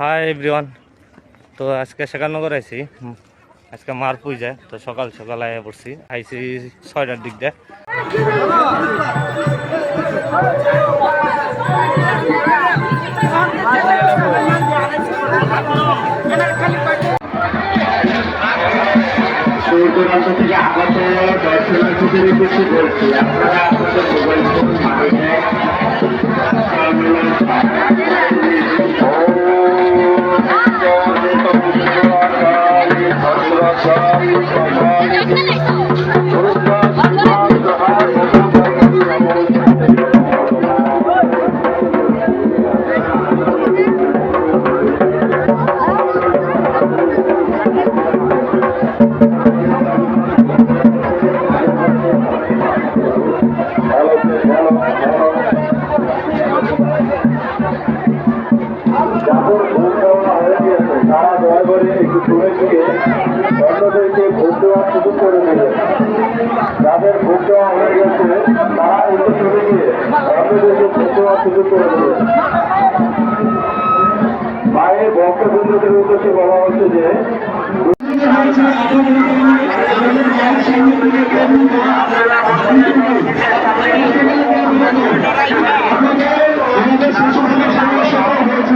Hi everyone তো আজকে শেখানগর আইছি। আজকে মার পূজা, তো সকাল সকাল আয়া পড়ছি। আইছি ছয়টার দিক দিয়ে। মাধ্যমে যাদের তারা দয়া করে একটু দূরে গিয়ে অন্যদেরকে ভোট দেওয়ার সুযোগ করে দেবে। যাদের ভোট দেওয়া হয়ে গেছে, তারা একটু দূরে গিয়ে অন্যদেরকে ভোট দেওয়ার সুযোগ করে দেবে। মায়ের বক্তবৃন্দদের উদ্দেশ্যে বলা হচ্ছে যে, আমাদের শাসনের সমস্যা হয়েছে।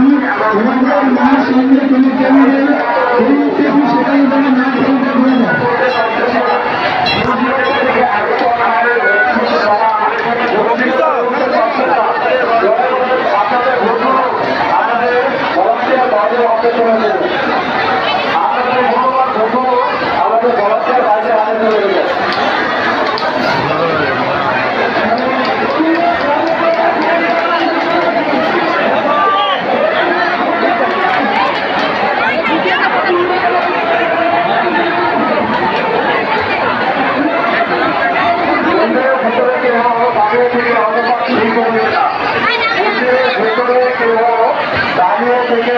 আমাদের বলার বাইরে হাতে চলে গেছে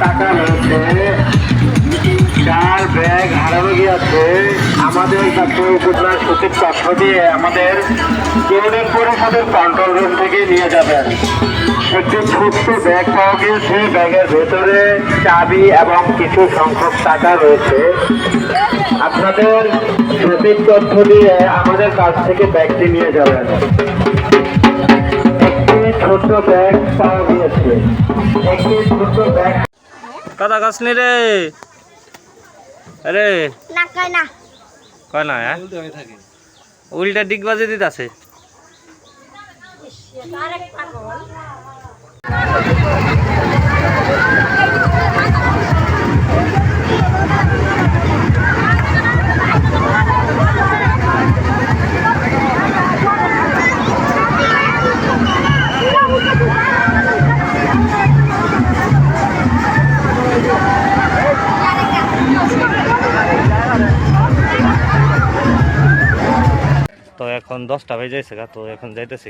টাকা রয়েছে চার ব্যাগ হারানো গিয়েছে আমাদের কাছে উপজেলার সচিব তথ্য দিয়ে আমাদের ইউনিট পরিষদের কন্ট্রোল রুম থেকে নিয়ে যাবেন একটি ছোট্ট ব্যাগ পাওয়া গিয়েছে। ব্যাগের ভেতরে চাবি এবং কিছু সংখ্যক টাকা রয়েছে আপনাদের সঠিক তথ্য দিয়ে আমাদের কাছ থেকে ব্যাগটি নিয়ে যাবেন একটি ছোট্ট ব্যাগ পাওয়া গিয়েছে একটি ছোট্ট ব্যাগ কথা কাছ নি রে? আরে। না কয় না। কয় না হ্যাঁ? উল্টা ডিগবাজি বাজে দিতে আছে এখন দশটা বেজে গেছে তো এখন যাইতেছি